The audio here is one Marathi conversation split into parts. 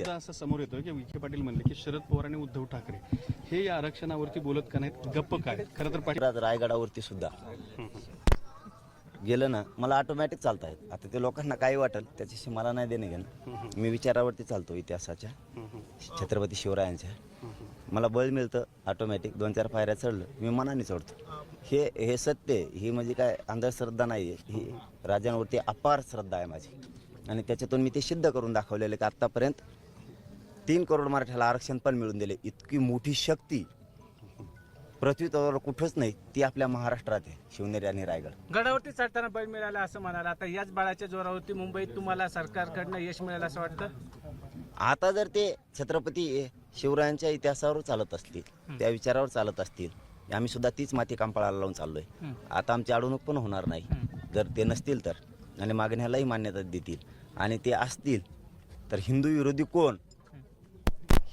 मुद्दा असा समोर येतो की विखे पाटील म्हणले की शरद पवार आणि उद्धव ठाकरे हे या आरक्षणावरती बोलत का नाहीत? गप्प काय? खरं तर पाटील रायगडावरती सुद्धा. गेलं ना मला ऑटोमॅटिक चालता येत आता ते लोकांना काही वाटेल त्याच्याशी मला नाही देणे घेणं. मी विचारावरती चालतो इतिहासाच्या छत्रपती शिवरायांच्या. मला बळ मिळतं ऑटोमॅटिक दोन चार पायऱ्या चढलं मी मनाने चढतो. हे हे सत्य ही म्हणजे काय अंधश्रद्धा नाही आहे ही राजांवरती अपार श्रद्धा आहे माझी. आणि त्याच्यातून मी ते सिद्ध करून दाखवलेलं की आत्तापर्यंत तीन करोड मराठ्याला आरक्षण पण मिळून दिले. इतकी मोठी शक्ती. पृथ्वी तलावर कुठंच नाही ती आपल्या महाराष्ट्रात आहे शिवनेरी आणि रायगड. गडावरती चढताना बळ मिळाला असं म्हणाला. आता याच बाळाच्या जोरावरती मुंबईत तुम्हाला सरकारकडनं यश मिळालं असं वाटतं? आता जर ते छत्रपती शिवरायांच्या इतिहासावर चालत असतील त्या विचारावर चालत असतील आम्ही सुद्धा तीच माती कांपाळाला लावून चाललोय. आता आमची अडवणूक पण होणार नाही. जर ते नसतील तर आणि मागण्यालाही मान्यता देतील. आणि ते असतील तर हिंदू विरोधी कोण?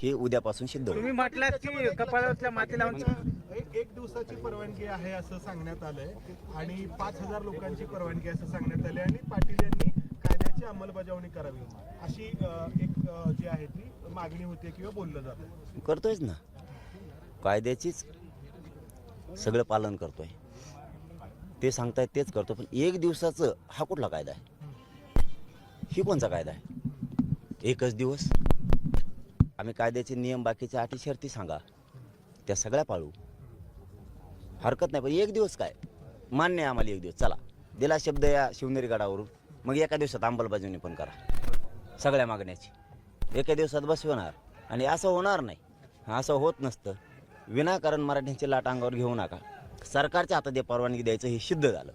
हे उद्यापासून सिद्ध होईल. तुम्ही म्हटलात की कपाळातल्या माती लावून एक एक दिवसाची परवानगी आहे असं सांगण्यात आलंय. आणि पाच हजार लोकांची परवानगी असं सांगण्यात आलंय. आणि पाटील यांनी कायद्याची अंमलबजावणी करावी. अशी एक जी आहे ती मागणी होते किंवा बोललं जातं. करतोयच ना. कायद्याचीच सगळं पालन करतोय. ते सांगतायत तेच करतो. पण एक दिवसाचं हा कुठला कायदा आहे? ही कोणचा कायदा आहे? एकच दिवस? आम्ही कायद्याचे नियम बाकीच्या अटी शर्ती सांगा. त्या सगळ्या पाळू. हरकत नाही पण एक दिवस काय? मान्य आहे आम्हाला एक दिवस. चला. दिला शब्द या शिवनेरी गडावरून. मग एका दिवसात अंमलबजावणी पण करा. सगळ्या मागण्याची. एका दिवसात बसवणार आणि असं होणार नाही. असं होत नसतं. विनाकारण मराठ्यांची लाट अंगावर घेऊ नका. सरकारच्या हातात परवानगी द्यायचं हे सिद्ध झालं.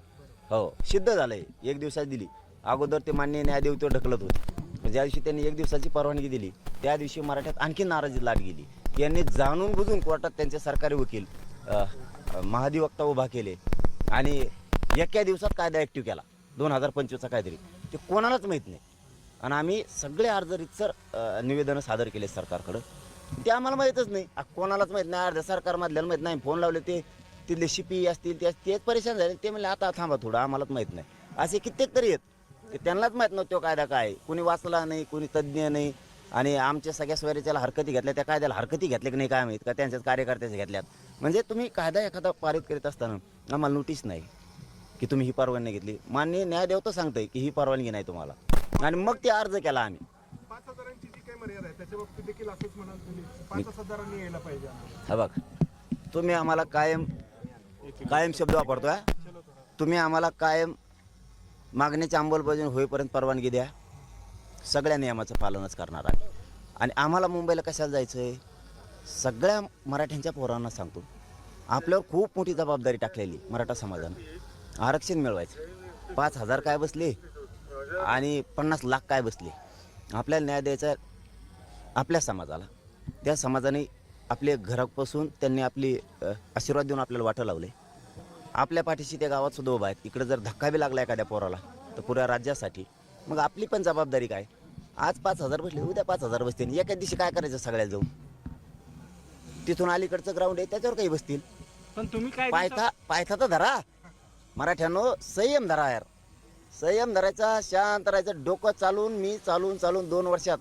हो सिद्ध झालं एक दिवसात दिली. अगोदर ते मान्य न्यायदेव ढकलत होते. ज्या दिवशी त्यांनी एक दिवसाची परवानगी दिली त्या दिवशी मराठ्यात आणखी नाराजी लाट गेली. यांनी जाणून बुजून कोर्टात त्यांचे सरकारी वकील महाधिवक्ता उभा केले आणि एका दिवसात कायदा ॲक्टिव्ह केला. दोन हजार पंचवीसचा काहीतरी ते कोणालाच माहीत नाही. आणि आम्ही सगळे अर्ज रितसर निवेदनं सादर केले सरकारकडं. ते आम्हाला माहीतच नाही. आ, कोणालाच माहीत नाही. अर्ध्या सरकारमधल्याला माहीत नाही. फोन लावले ते तिथले शिपी असतील ते तेच परेशान झाले. ते म्हणले आता थांबा थोडं. आम्हालाच माहीत नाही. असे कित्येक तरी आहेत. ते त्यांनाच माहीत नव्हतं तो कायदा काय. कोणी वाचला नाही कोणी तज्ज्ञ नाही. आणि आमच्या सगळ्या स्वैराच्याला हरकती घेतल्या. त्या कायद्याला हरकती घेतल्या की नाही काय माहीत? का त्यांच्याच कार्यकर्त्याच्या घेतल्यात? म्हणजे तुम्ही कायदा एखादा पारित करीत असताना आम्हाला नोटीस नाही की तुम्ही ही परवानगी घेतली. मान्य न्यायदेव तर सांगतंय की ही परवानगी नाही तुम्हाला. आणि मग ते अर्ज केला आम्ही. पाच हजारांची जी काही मर्यादा आहे त्याच्या बाबतीत देखील असंच म्हणाल तुम्ही. पाच हजारांनी यायला पाहिजे हा बघ. तुम्ही आम्हाला कायम कायम शब्द वापरतोय तुम्ही आम्हाला कायम मागण्याची अंमलबजावणी होईपर्यंत परवानगी द्या. सगळ्या नियमाचं पालनच करणार आहे आणि आम्हाला मुंबईला कशाला जायचं आहे सगळ्या मराठ्यांच्या पोरांना सांगतो. आपल्यावर खूप मोठी जबाबदारी टाकलेली मराठा समाजानं. आरक्षण मिळवायचं. पाच हजार काय बसले? आणि पन्नास लाख काय बसले? आपल्याला न्याय द्यायचा आपल्या समाजाला. त्या समाजाने आपले घरापासून त्यांनी आपली आशीर्वाद देऊन आपल्याला वाटं लावले. आपल्या पाठीशी त्या गावात सुद्धा उभा आहेत. इकडे जर धक्का बी लागला एखाद्या पोराला तर पुऱ्या राज्यासाठी. मग आपली पण जबाबदारी काय? आज पाच हजार बसले उद्या पाच हजार बसतील. एका दिवशी काय करायचं सगळ्या जाऊन? तिथून अलीकडचं ग्राउंड आहे त्याच्यावर काही बसतील? पण तुम्ही काय पायथा पायथा तर धरा. मराठ्यानो संयम धरा यार. संयम धरायचा शांत राहायचं. डोकं चालून मी चालून चालून दोन वर्षात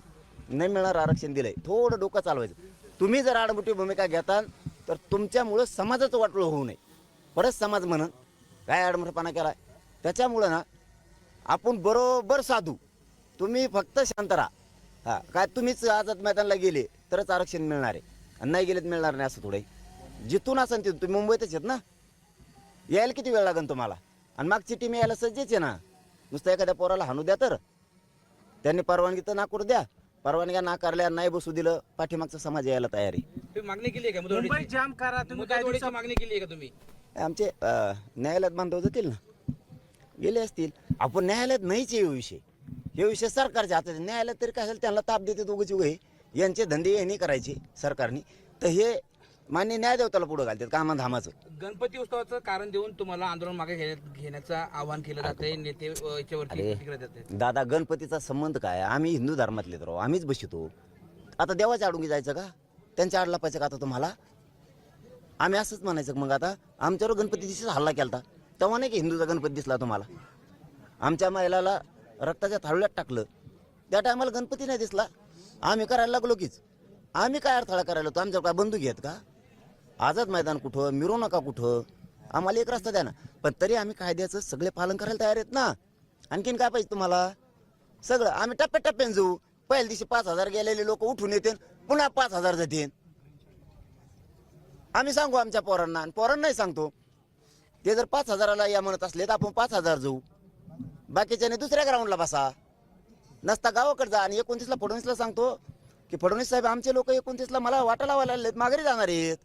नाही मिळणार आरक्षण दिलंय. थोडं डोकं चालवायचं. तुम्ही जर आडमुठी भूमिका घेताल तर तुमच्यामुळं समाजाचं वाटलं होऊ नये. परत समाज म्हणून काय आडमुठपणा केला त्याच्यामुळं ना आपण बरोबर साधू. तुम्ही फक्त शांत राहा. हा काय तुम्हीच आझाद मैदानला गेले तरच आरक्षण मिळणार आहे. आणि नाही गेलेत मिळणार नाही असं थोडं. जिथून असेल तिथून तुम्ही मुंबईतच आहेत ना? यायला किती वेळ लागेल तुम्हाला? आणि मागची टीम यायला सज्जच आहे ना? नुसतं एखाद्या पोराला हाणू द्या तर. त्यांनी परवानगी तर नाकूर द्या. परवानग्या नाकारल्या नाही बसू दिलं पाठीमागचा समाज यायला तयार आहे. तुम्ही मागणी केली आहे का मुंबई? जाम करा तुम्ही काय मागणी केली आहे का तुम्ही? आमचे न्यायालयात बांधव जातील ना? गेले असतील. आपण न्यायालयात नाहीच हे विषय. हे विषय सरकारच्या हातात आहे. न्यायालयात तरी काय असेल त्यांना ताप देते दोघंची उभे यांचे धंदे यांनी करायचे सरकारने. तर हे मान्य न्यायदेवताला पुढं घालतात कामा धामाचं. गणपती उत्सवाचं कारण देऊन तुम्हाला आंदोलन मागे घेण्यात- घेण्याचं आवाहन केलं जाते नेते अ, याच्यावरती अरे. दादा गणपतीचा संबंध काय? आम्ही हिंदू धर्मातले तर आहो. आम्हीच बसितो. आता देवाच्या आडून जायचं का? त्यांच्या आडला पाहिजे का आता तुम्हाला? आम्ही असंच म्हणायचं मग आता आमच्यावर गणपती दिवशीच हल्ला केलता. तेव्हा नाही की हिंदूचा गणपती दिसला तुम्हाला? आमच्या महिलाला रक्ताच्या थाळूल्यात टाकलं. त्या टायमाला गणपती नाही दिसला. आम्ही करायला लागलो कीच. आम्ही काय अडथळा करायला होतो आमच्यावर काय बंदूक आहेत का? आझाद मैदान कुठं? मिरू नका कुठं? आम्हाला एक रस्ता द्या ना. पण तरी आम्ही कायद्याचं सगळे पालन करायला तयार आहेत ना. आणखीन काय पाहिजे तुम्हाला? सगळं. आम्ही टप्प्याटप्प्याने जाऊ. पहिल्या दिवशी पाच हजार गेलेले लोक उठून येतील. पुन्हा पाच हजार जातील. आम्ही सांगू आमच्या पोरांना आणि पोरांनाही सांगतो. ते जर पाच हजाराला या म्हणत असले तर आपण पाच हजार जाऊ बाकीच्याने दुसऱ्या ग्राउंडला बसा. नसता गावाकडे जा आणि एकोणतीसला फडणवीसला सांगतो की फडणवीस साहेब आमचे लोक एकोणतीसला मला वाटा लावायला लागलेत माघारी जाणार आहेत.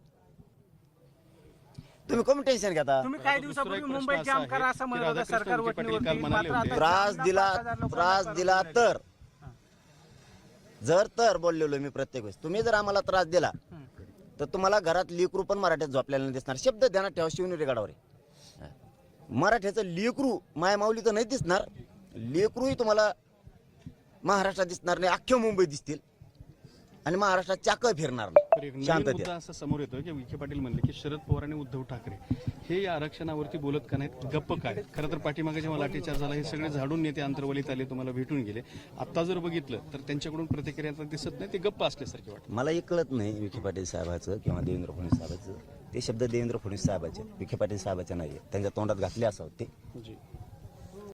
तुम्ही कमी टेन्शन घेता? तुम्ही काही दिवसापूर्वी मुंबई जाम करा असं म्हणत होतं सरकार मात्र. आता त्रास दिला 5,000 लोकांना त्रास दिली. तर. जर तर बोललेलो मी प्रत्येक वेळेस. तुम्ही जर आम्हाला त्रास दिला तर तुम्हाला घरात लेकरू पण मराठ्यात झोपलेलं दिसणार. शब्द ध्यानात ठेवा शिवनेरी गडावर आहे. मराठ्याचं लेकरू मायमाऊली तर नाही दिसणार. लेकरूही तुम्हाला महाराष्ट्रात दिसणार नाही अख्ख्या मुंबई दिसतील. आणि महाराष्ट्रात चाकं फिरणार नाही. शांततेत मुद्दा असा समोर येतो की विखे पाटील म्हणले की शरद पवार आणि उद्धव ठाकरे हे या आरक्षणावरती बोलत का नाहीत? गप्प काय? खरं तर पाठीमागे जेव्हा लाठीचार्ज झाला हे सगळे झाडून नेते अंतर्वलीत आले तुम्हाला भेटून गेले. आता जर बघितलं तर त्यांच्याकडून प्रतिक्रिया आता दिसत नाही ते गप्प असल्यासारखे वाटतं. मला एक कळत नाही विखे पाटील साहेबाचं किंवा देवेंद्र फडणवीस साहेबाचं. ते शब्द देवेंद्र फडणवीस साहेबाचे आहेत. विखे पाटील साहेबाचे नाही आहेत. त्यांच्या तोंडात घातले असावं ते जी.